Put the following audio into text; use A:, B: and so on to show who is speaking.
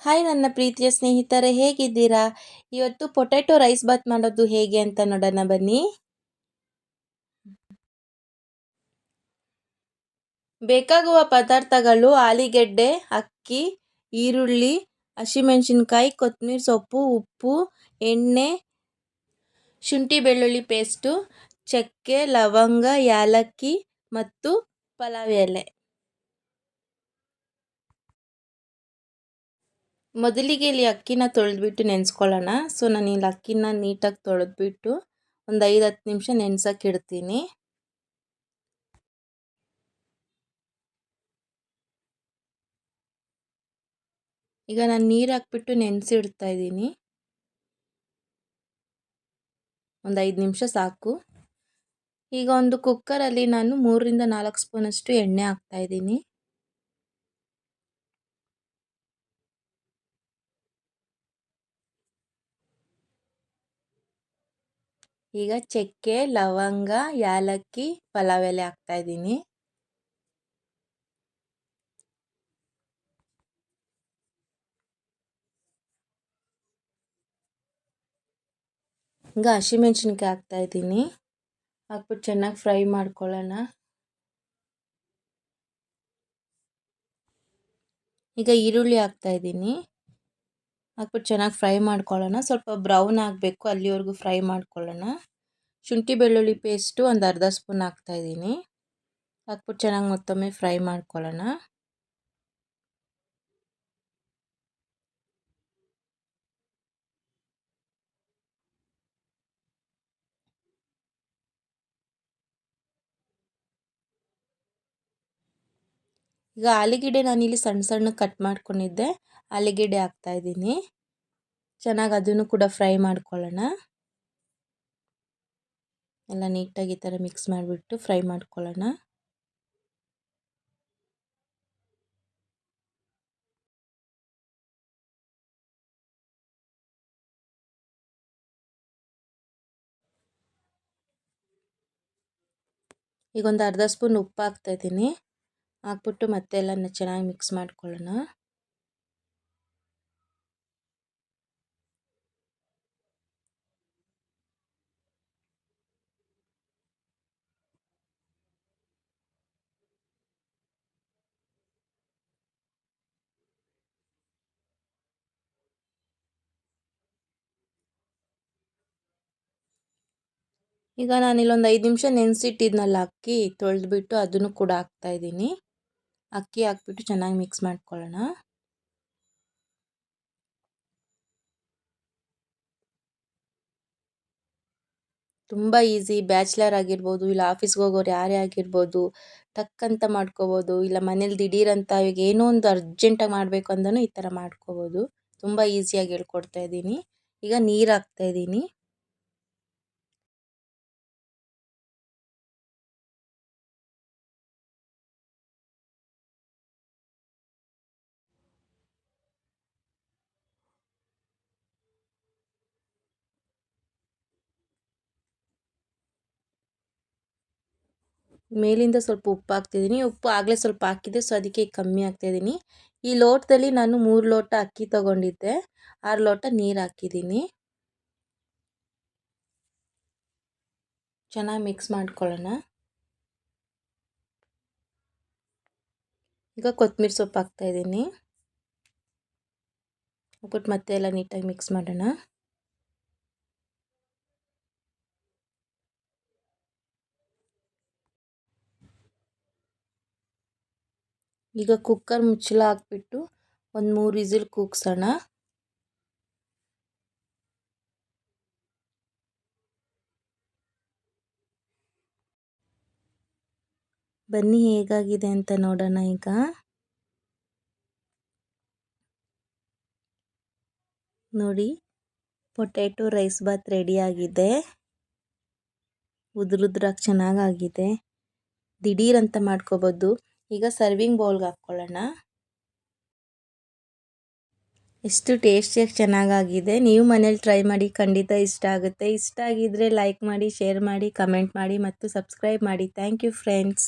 A: Hi ನನ್ನ ಪ್ರೀತಿಯ ಸ್ನೇಹಿತರೆ, ಹೇಗಿದ್ದೀರಾ? ಇವತ್ತು ಪೊಟ್ಯಾಟೊ ರೈಸ್ ಬಾತ್ ಮಾಡೋದು ಹೇಗೆ ಅಂತ ನೋಡೋಣ ಬನ್ನಿ. ಬೇಕಾಗುವ ಪದಾರ್ಥಗಳು ಆಲಿಗೆಡ್ಡೆ, ಅಕ್ಕಿ, ಈರುಳ್ಳಿ, ಹಸಿಮೆಣಸಿನ್ಕಾಯಿ ಕೊತ್ತಂಬರಿ ಸೊಪ್ಪು, ಉಪ್ಪು, ಎಣ್ಣೆ, ಶುಂಠಿ ಬೆಳ್ಳುಳ್ಳಿ ಪೇಸ್ಟು ಚಕ್ಕೆ, ಲವಂಗ, ಯಾಲಕ್ಕಿ ಮತ್ತು ಪಲಾವ್ ಎಲೆ. ಮೊದಲಿಗೆ ಇಲ್ಲಿ ಅಕ್ಕಿನ ತೊಳೆದ್ಬಿಟ್ಟು ನೆನೆಸ್ಕೊಳ್ಳೋಣ. ಸೊ, ನಾನು ಇಲ್ಲಿ ಅಕ್ಕಿನ ನೀಟಾಗಿ ತೊಳೆದ್ಬಿಟ್ಟು ಒಂದು ಐದು ಹತ್ತು ನಿಮಿಷ ನೆನೆಸೋಕ್ಕಿಡ್ತೀನಿ ಇಡ್ತೀನಿ. ಈಗ ನಾನು ನೀರು ಹಾಕ್ಬಿಟ್ಟು ನೆನೆಸಿಡ್ತಾ ಇದ್ದೀನಿ. ಒಂದು ಐದು ನಿಮಿಷ ಸಾಕು. ಈಗ ಒಂದು ಕುಕ್ಕರಲ್ಲಿ ನಾನು ಮೂರರಿಂದ ನಾಲ್ಕು ಸ್ಪೂನಷ್ಟು ಎಣ್ಣೆ ಹಾಕ್ತಾಯಿದ್ದೀನಿ ಈಗ ಚಕ್ಕೆ, ಲವಂಗ, ಯಾಲಕ್ಕಿ ಪಲಾವ್ ಎಲೆ ಹಾಕ್ತಾಯಿದ್ದೀನಿ ಈಗ ಹಸಿಮೆಣ್ಸಿನ್ಕಾಯಿ ಹಾಕ್ತಾಯಿದ್ದೀನಿ ಹಾಕ್ಬಿಟ್ಟು ಚೆನ್ನಾಗಿ ಫ್ರೈ ಮಾಡ್ಕೊಳ್ಳೋಣ. ಈಗ ಈರುಳ್ಳಿ ಹಾಕ್ತಾಯಿದ್ದೀನಿ ಹಾಕ್ಬಿಟ್ಟು ಚೆನ್ನಾಗಿ ಫ್ರೈ ಮಾಡ್ಕೊಳ್ಳೋಣ. ಸ್ವಲ್ಪ ಬ್ರೌನ್ ಆಗಬೇಕು, ಅಲ್ಲಿವರೆಗೂ ಫ್ರೈ ಮಾಡ್ಕೊಳ್ಳೋಣ. ಶುಂಠಿ ಬೆಳ್ಳುಳ್ಳಿ ಪೇಸ್ಟು ಒಂದು ಅರ್ಧ ಸ್ಪೂನ್ ಹಾಕ್ತಾಯಿದ್ದೀನಿ ಹಾಕ್ಬಿಟ್ಟು ಚೆನ್ನಾಗಿ ಮತ್ತೊಮ್ಮೆ ಫ್ರೈ ಮಾಡ್ಕೊಳ್ಳೋಣ. ಈಗ ಆಲೂಗೆಡ್ಡೆ ನಾನಿಲ್ಲಿ ಸಣ್ಣ ಸಣ್ಣ ಕಟ್ ಮಾಡ್ಕೊಂಡಿದ್ದೆ. ಆಲೂಗೆಡ್ಡೆ ಹಾಕ್ತಾಯಿದ್ದೀನಿ ಚೆನ್ನಾಗಿ ಅದನ್ನು ಕೂಡ ಫ್ರೈ ಮಾಡ್ಕೊಳ್ಳೋಣ. ಎಲ್ಲ ನೀಟಾಗಿ ಈ ಥರ ಮಿಕ್ಸ್ ಮಾಡಿಬಿಟ್ಟು ಫ್ರೈ ಮಾಡ್ಕೊಳ್ಳೋಣ. ಈಗ ಒಂದು ಅರ್ಧ ಸ್ಪೂನ್ ಉಪ್ಪು ಹಾಕ್ತಾಯಿದ್ದೀನಿ ಹಾಕ್ಬಿಟ್ಟು ಮತ್ತೆ ಎಲ್ಲ ಚೆನ್ನಾಗಿ ಮಿಕ್ಸ್ ಮಾಡ್ಕೊಳ್ಳೋಣ. ಈಗ ನಾನು ಇಲ್ಲೊಂದು ಐದು ನಿಮಿಷ ನೆನೆಸಿಟ್ಟಿದ್ನಲ್ಲ ಅಕ್ಕಿ, ತೊಳೆದ್ಬಿಟ್ಟು ಅದನ್ನು ಕೂಡ ಹಾಕ್ತಾಯಿದ್ದೀನಿ ಅಕ್ಕಿ ಹಾಕ್ಬಿಟ್ಟು ಚೆನ್ನಾಗಿ ಮಿಕ್ಸ್ ಮಾಡ್ಕೊಳ್ಳೋಣ. ತುಂಬ ಈಸಿ ಬ್ಯಾಚ್ಲರ್ ಆಗಿರ್ಬೋದು, ಇಲ್ಲ ಆಫೀಸ್ಗೆ ಹೋಗೋರು ಯಾರೇ ಆಗಿರ್ಬೋದು ಟಕ್ ಅಂತ ಮಾಡ್ಕೋಬೋದು, ಇಲ್ಲ ಮನೇಲಿ ದಿಢೀರಂತ ಈಗ ಏನೋ ಒಂದು ಅರ್ಜೆಂಟಾಗಿ ಮಾಡಬೇಕು ಅಂದನು ಈ ಥರ ಮಾಡ್ಕೋಬೋದು. ತುಂಬ ಈಸಿಯಾಗಿ ಹೇಳ್ಕೊಡ್ತಾ ಇದ್ದೀನಿ. ಈಗ ನೀರು ಹಾಕ್ತಾಯಿದ್ದೀನಿ ಮೇಲಿಂದ ಸ್ವಲ್ಪ ಉಪ್ಪು ಹಾಕ್ತಿದ್ದೀನಿ ಉಪ್ಪು ಆಗಲೇ ಸ್ವಲ್ಪ ಹಾಕಿದ್ದೆ, ಸೊ ಅದಕ್ಕೆ ಕಮ್ಮಿ ಹಾಕ್ತಾಯಿದ್ದೀನಿ ಈ ಲೋಟದಲ್ಲಿ ನಾನು ಮೂರು ಲೋಟ ಅಕ್ಕಿ ತೊಗೊಂಡಿದ್ದೆ. ಆರು ಲೋಟ ನೀರು ಹಾಕಿದ್ದೀನಿ. ಚೆನ್ನಾಗಿ ಮಿಕ್ಸ್ ಮಾಡ್ಕೊಳ್ಳೋಣ. ಈಗ ಕೊತ್ತಂಬರಿ ಸೊಪ್ಪು ಹಾಕ್ತಾಯಿದ್ದೀನಿ ಹಾಕ್ಬಿಟ್ಟು ಮತ್ತೆ ಎಲ್ಲ ನೀಟಾಗಿ ಮಿಕ್ಸ್ ಮಾಡೋಣ. ಈಗ ಕುಕ್ಕರ್ ಮುಚ್ಚಳ ಹಾಕ್ಬಿಟ್ಟು ಒಂದು ಮೂರು ವಿಸಿಲ್ ಕೂಗ್ಸೋಣ. ಬನ್ನಿ ಹೇಗಾಗಿದೆ ಅಂತ ನೋಡೋಣ ಈಗ. ನೋಡಿ, ಪೊಟ್ಯಾಟೊ, ರೈಸ್ ಬಾತ್ ರೆಡಿಯಾಗಿದೆ ಉದುರುದ್ರಾಗ ಚೆನ್ನಾಗಾಗಿದೆ. ದಿಢೀರಂತ ಮಾಡ್ಕೋಬೋದು. ಈಗ ಸರ್ವಿಂಗ್ ಬೌಲ್ಗೆ ಹಾಕ್ಕೊಳ್ಳೋಣ ಎಷ್ಟು ಟೇಸ್ಟಿಯಾಗಿ ಚೆನ್ನಾಗಾಗಿದೆ. ನೀವು ಮನೇಲಿ ಟ್ರೈ ಮಾಡಿ ಖಂಡಿತ ಇಷ್ಟ ಆಗುತ್ತೆ. ಇಷ್ಟ ಆಗಿದ್ದರೆ ಲೈಕ್ ಮಾಡಿ ಶೇರ್ ಮಾಡಿ ಕಮೆಂಟ್ ಮಾಡಿ ಮತ್ತು ಸಬ್ಸ್ಕ್ರೈಬ್ ಮಾಡಿ. Thank you friends